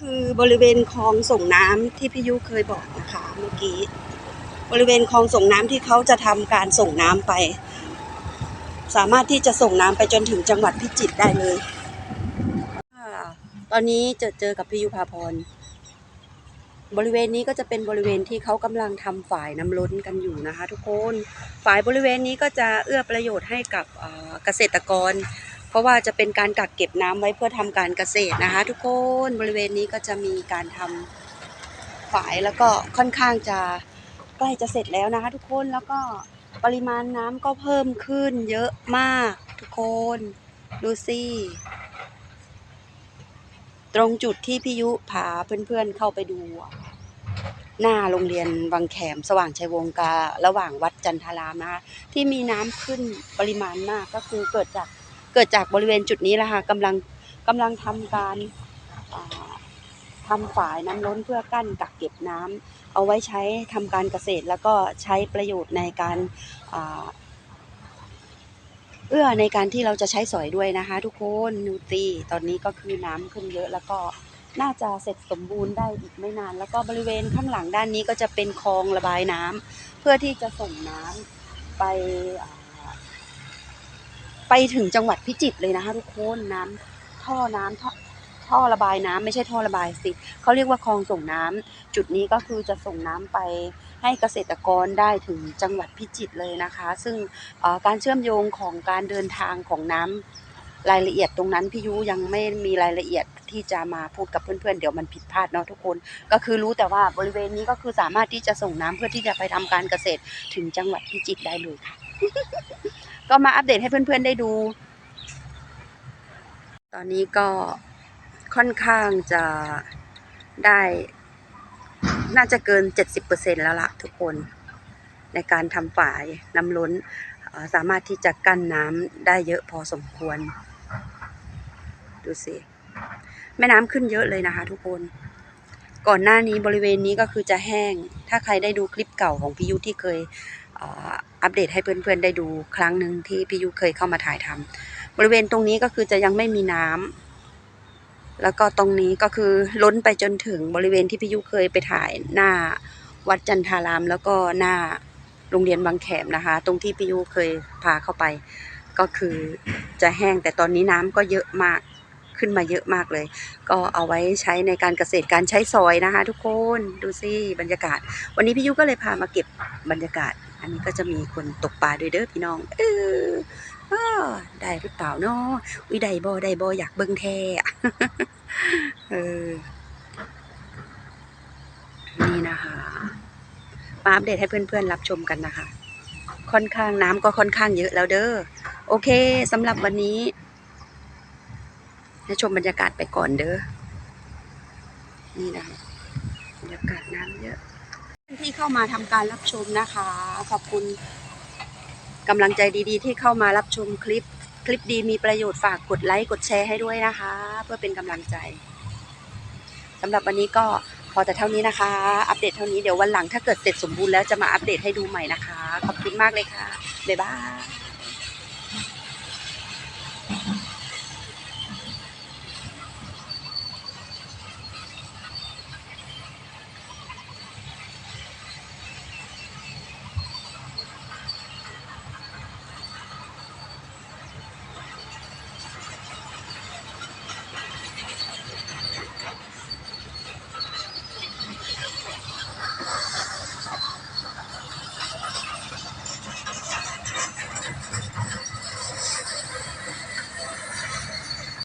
คือบริเวณคลองส่งน้ำที่พี่ยุเคยบอกนะคะเมื่อกี้ บริเวณคลองส่งน้ำที่เขาจะทำการส่งน้ำไป สามารถที่จะส่งน้ำไปจนถึงจังหวัดพิจิตรได้เลยตอนนี้เจอเจอกับพี่ยุพาพร บริเวณนี้ก็จะเป็นบริเวณที่เขากำลังทำฝายน้ำล้นกันอยู่นะคะ ทุกคนฝายบริเวณนี้ก็จะเอื้อประโยชน์ให้กับเกษตรกร ราะว่าจะเป็นการกักเก็บน้ำไว้เพื่อทำการเกษตรนะคะ ทุกคนบริเวณนี้ก็จะมีการทำฝายแล้วก็ค่อนข้างจะใกล้จะเสร็จแล้วนะคะ ทุกคนแล้วก็ปริมาณน้ำก็เพิ่มขึ้นเยอะมาก ทุกคนดูสิตรงจุดที่พี่ยุพาเพื่อนๆเข้าไปดู หน้าโรงเรียนวังแขมสว่างชัยวงการะหว่างวัดจันทารามนะคะที่มีน้ำขึ้นปริมาณมากก็คือเกิดจาก เกิดจากบริเวณจุดนี้แหละค่ะกำลังกำลังทำการทำฝายน้ำล้นเพื่อกั้นกักเก็บน้ำเอาไว้ใช้ทำการเกษตร แล้วก็ใช้ประโยชน์ในการอเอื้อในการที่เราจะใช้สอยด้วยนะคะ ทุกคนนูตีตอนนี้ก็คือน้ำขึ้นเยอะแล้วก็น่าจะเสร็จสมบูรณ์ได้อีกไม่นาน แล้วก็บริเวณข้างหลังด้านนี้ก็จะเป็นคลองระบายน้ำเพื่อที่จะส่งน้ำไปา ไปถึงจังหวัดพิจิตรเลยนะคะทุกคนน้ำท่อน้ำท่อท่อระบายน้ำไม่ใช่ท่อระบายสิเขาเรียกว่าคลองส่งน้ำจุดนี้ก็คือจะส่งน้ำไปให้เกษตรกรได้ถึงจังหวัดพิจิตรเลยนะคะ ซึ่งการเชื่อมโยงของการเดินทางของน้ำรายละเอียดตรงนั้นพี่ยุยังไม่มีรายละเอียดที่จะมาพูดกับเพื่อนๆเดี๋ยวมันผิดพลาดเนาะทุกคน ก็คือรู้แต่ว่าบริเวณนี้ก็คือสามารถที่จะส่งน้ำเพื่อที่จะไปทำการเกษตรถึงจังหวัดพิจิตรได้เลยค่ะ ก็มาอัปเดตให้เพื่อนๆได้ดู ตอนนี้ก็ค่อนข้างจะได้ น่าจะเกิน 70%แล้วล่ะทุกคน ในการทำฝายน้ำล้น สามารถที่จะกั้นน้ำได้เยอะพอสมควร ดูสิ แม่น้ำขึ้นเยอะเลยนะคะทุกคนก่อนหน้านี้บริเวณนี้ก็คือจะแห้ง ถ้าใครได้ดูคลิปเก่าของพี่ยุที่เคย อัปเดตให้เพื่อนๆได้ดูครั้งหนึ่งที่พี่ยุเคยเข้ามาถ่ายทำบริเวณตรงนี้ก็คือจะยังไม่มีน้ำแล้วก็ตรงนี้ก็คือล้นไปจนถึงบริเวณที่พี่ยุเคยไปถ่ายหน้าวัดจันทาราม แล้วก็หน้าโรงเรียนบางแขมนะคะ ตรงที่พี่ยุเคยพาเข้าไป ก็คือจะแห้งแต่ตอนนี้น้ำก็เยอะมากขึ้นมาเยอะมากเลย ก็เอาไว้ใช้ในการเกษตรการใช้ซอยนะคะ ทุกคนดูสิบรรยากาศ วันนี้พี่ยุก็เลยพามาเก็บบรรยากาศ อันนี้ก็จะมีคนตกปลาด้วยเด้อพี่น้อง เออได้หรือเปล่าเนาะวิได้บ่ได้บ่อยากเบิ่งแท้เออ นี่นะคะ มาอัปเดตให้เพื่อนๆรับชมกันนะคะ ค่อนข้างน้ำก็ค่อนข้างเยอะแล้วเด้อ โอเคสำหรับวันนี้ให้ชมบรรยากาศไปก่อนเด้อ นี่นะคะบรรยากาศน้ำเยอะ ที่เข้ามาทำการรับชมนะคะ ขอบคุณกำลังใจดีๆ ที่เข้ามารับชมคลิป คลิปดีมีประโยชน์ฝากกดไลค์กดแชร์ให้ด้วยนะคะ เพื่อเป็นกำลังใจสำหรับวันนี้ก็พอแต่เท่านี้นะคะ อัปเดตเท่านี้เดี๋ยววันหลังถ้าเกิดเสร็จสมบูรณ์แล้วจะมาอัปเดตให้ดูใหม่นะคะ ขอบคุณมากเลยค่ะ บ๊ายบาย